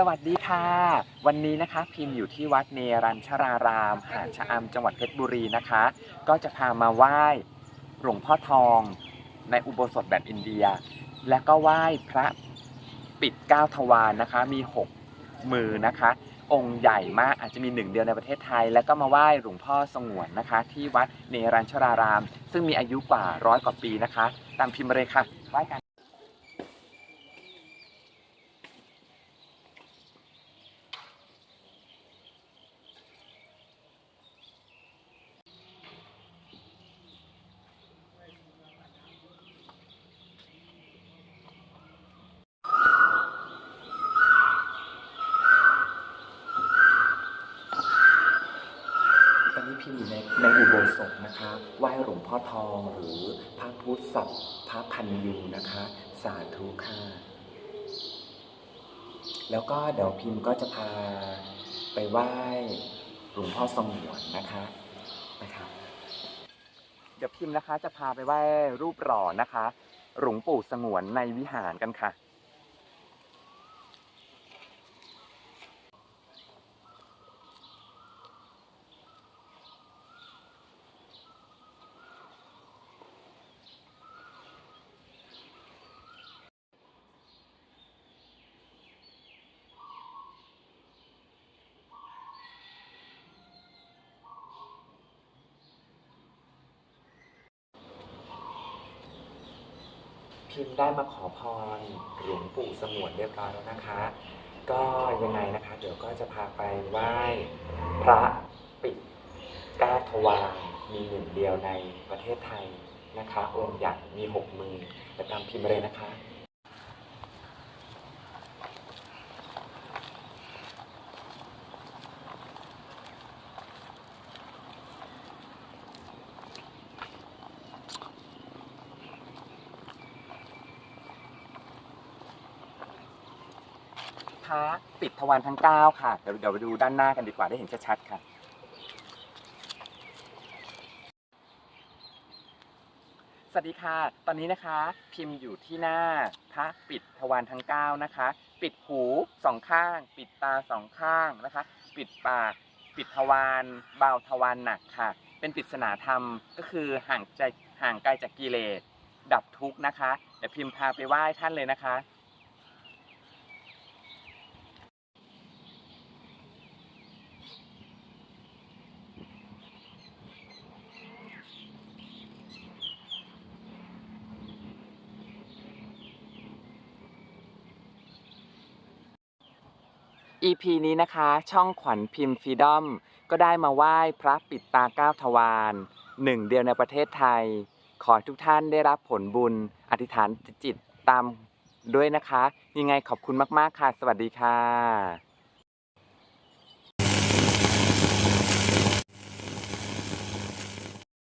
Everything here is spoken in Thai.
สวัสดีค่ะ วันนี้นะคะพิมพ์อยู่ที่วัดเนรัญชราราม หาดชะอำจังหวัดเพชรบุรีนะคะ ก็จะพามาไหว้หลวงพ่อทอง ในอุโบสถแบบอินเดีย และก็ไหว้พระปิดเก้าทวารนะคะ มีหกมือนะคะ องค์ใหญ่มากอาจจะมีหนึ่งเดียวในประเทศไทย แล้วก็มาไหว้หลวงพ่อสงวนนะคะ ที่วัดเนรัญชราราม ซึ่งมีอายุกว่าร้อยกว่าปีนะคะ ตามพิมพ์มาเลยค่ะไหว้กัน พิมพ์ในในอุโบสถนะคะไหว้หลวงพ่อทองหรือพระพุทธสัตว์พระพันยูนะคะ สาธุค่ะแล้วก็เดี๋ยวพิมพ์ก็จะพาไปไหว้หลวงพ่อสงวนนะคะนะคะ เดี๋ยวพิมพ์นะคะจะพาไปไหว้รูปหล่อนะคะ หลวงปู่สงวนในวิหารกันค่ะ พิมพ์ได้มาขอพรหลวงปู่สงวนเรียบร้อยแล้วนะคะ ก็ยังไงนะคะ เดี๋ยวก็จะพาไปไหว้พระปิดก้าทวารมีหนึ่งเดียวในประเทศไทยนะคะองค์ใหญ่มีหกมือแต่ตามพิมพ์มาเลยนะคะ ปิดทวารทั้ง 9 ค่ะ เดี๋ยวเดี๋ยวไปดูด้านหน้ากันดีกว่าได้เห็นชัดๆค่ะ สวัสดีค่ะ ตอนนี้นะคะ พิมพ์อยู่ที่หน้าพระปิดทวารทั้ง 9 นะคะ ปิดหูสองข้าง ปิดตาสองข้างนะคะ ปิดปากปิดทวารเบาทวารหนักค่ะ เป็นปริศนาธรรมก็คือห่างใจห่างไกลจากกิเลสดับทุกข์นะคะเดี๋ยวพิมพ์พาไปไหว้ท่านเลยนะคะ EP นี้นะคะ ช่องขวัญพิมพ์ฟรีดอมก็ได้มาไหว้พระปิดตาเก้าทวารหนึ่งเดียวในประเทศไทย ขอทุกท่านได้รับผลบุญ อธิษฐานจิตตามด้วยนะคะ ยังไงขอบคุณมาก ๆ ค่ะ สวัสดีค่ะ